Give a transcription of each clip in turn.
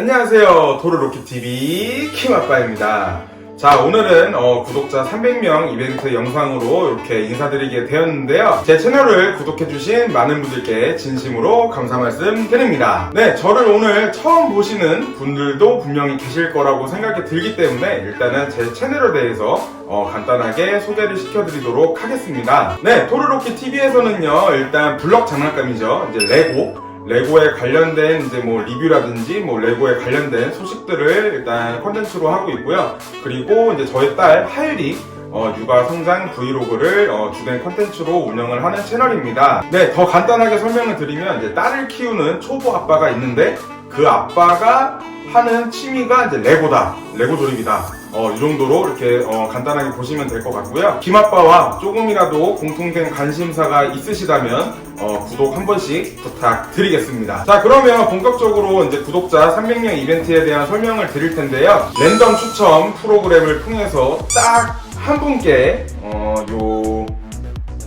안녕하세요. 도르로키TV 킹아빠입니다. 자, 오늘은 어, 구독자 300명 이벤트 영상으로 이렇게 인사드리게 되었는데요. 제 채널을 구독해주신 많은 분들께 진심으로 감사 말씀 드립니다. 네, 저를 오늘 처음 보시는 분들도 분명히 계실 거라고 생각이 들기 때문에 일단은 제 채널에 대해서 어, 간단하게 소개를 시켜드리도록 하겠습니다. 네, 토르로키TV에서는요, 일단 블럭 장난감이죠. 이제 레고, 레고에 관련된 이제 뭐 리뷰라든지 뭐 레고에 관련된 소식들을 일단 컨텐츠로 하고 있고요. 그리고 이제 저희 딸 하율이 어, 육아 성장 브이로그를 어, 주된 컨텐츠로 운영을 하는 채널입니다. 네, 더 간단하게 설명을 드리면 이제 딸을 키우는 초보 아빠가 있는데 그 아빠가 하는 취미가 이제 레고다, 레고 조립이다. 어, 이 정도로 이렇게 어, 간단하게 보시면 될 것 같고요. 김아빠와 조금이라도 공통된 관심사가 있으시다면 어, 구독 한 번씩 부탁드리겠습니다. 자, 그러면 본격적으로 이제 구독자 300명 이벤트에 대한 설명을 드릴 텐데요. 랜덤 추첨 프로그램을 통해서 딱 한 분께 어, 요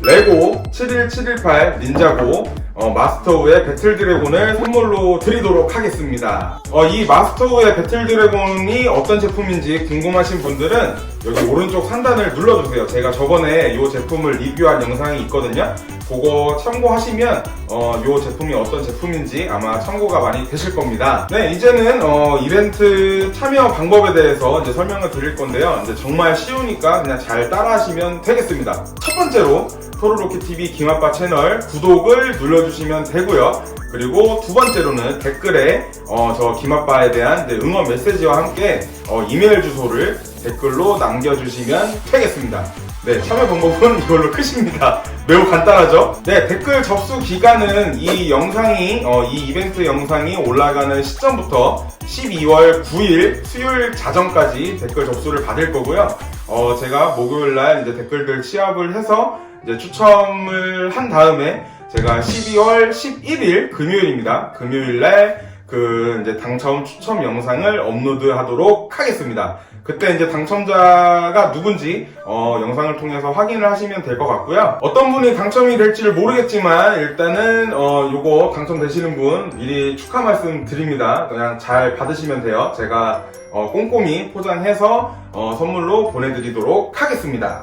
레고 71718 닌자고 어, 마스터우의 배틀 드래곤을 선물로 드리도록 하겠습니다. 어, 이 마스터우의 배틀 드래곤이 어떤 제품인지 궁금하신 분들은 여기 오른쪽 상단을 눌러주세요. 제가 저번에 이 제품을 리뷰한 영상이 있거든요. 그거 참고하시면 어, 이 제품이 어떤 제품인지 아마 참고가 많이 되실 겁니다. 네, 이제는 어, 이벤트 참여 방법에 대해서 이제 설명을 드릴 건데요. 이제 정말 쉬우니까 그냥 잘 따라하시면 되겠습니다. 첫 번째로 토르로키TV 김아빠 채널 구독을 눌러 주시면 되고요. 그리고 두 번째로는 댓글에 어, 저 김아빠에 대한 이제 응원 메시지와 함께 어, 이메일 주소를 댓글로 남겨주시면 되겠습니다. 네, 참여 방법은 이걸로 끝입니다. 매우 간단하죠? 네, 댓글 접수 기간은 이 영상이, 어, 이 이벤트 영상이 올라가는 시점부터 12월 9일 수요일 자정까지 댓글 접수를 받을 거고요. 어, 제가 목요일 날 이제 댓글들 취합을 해서 이제 추첨을 한 다음에 제가 12월 11일 금요일입니다. 금요일날 그 이제 당첨 추첨 영상을 업로드하도록 하겠습니다. 그때 이제 당첨자가 누군지 어, 영상을 통해서 확인을 하시면 될 것 같고요. 어떤 분이 당첨이 될지를 모르겠지만 일단은 어, 요거 당첨되시는 분 미리 축하 말씀 드립니다. 그냥 잘 받으시면 돼요. 제가 어, 꼼꼼히 포장해서 어, 선물로 보내드리도록 하겠습니다.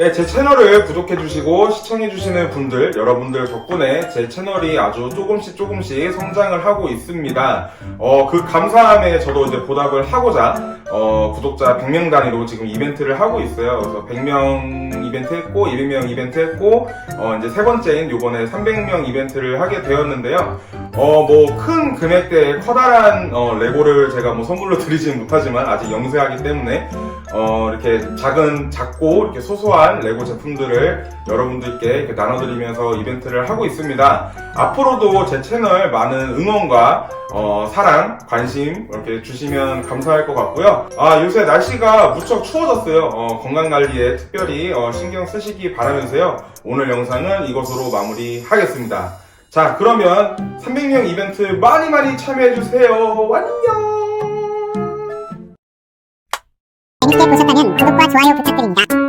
네, 제 채널을 구독해주시고 시청해주시는 분들, 여러분들 덕분에 제 채널이 아주 조금씩 조금씩 성장을 하고 있습니다. 어, 그 감사함에 저도 이제 보답을 하고자, 어, 구독자 100명 단위로 지금 이벤트를 하고 있어요. 그래서 100명 이벤트 했고, 200명 이벤트 했고, 어, 이제 세 번째인 요번에 300명 이벤트를 하게 되었는데요. 어, 뭐, 큰 금액대의 커다란, 어, 레고를 제가 뭐 선물로 드리지는 못하지만, 아직 영세하기 때문에, 어, 이렇게 작은, 작고, 이렇게 소소한 레고 제품들을 여러분들께 이렇게 나눠드리면서 이벤트를 하고 있습니다. 앞으로도 제 채널 많은 응원과, 어, 사랑, 관심, 이렇게 주시면 감사할 것 같고요. 아, 요새 날씨가 무척 추워졌어요. 어, 건강 관리에 특별히, 어, 신경 쓰시기 바라면서요. 오늘 영상은 이것으로 마무리하겠습니다. 자, 그러면 300명 이벤트 많이 많이 참여해주세요. 안녕! 재밌게 보셨다면 구독과 좋아요 부탁드립니다.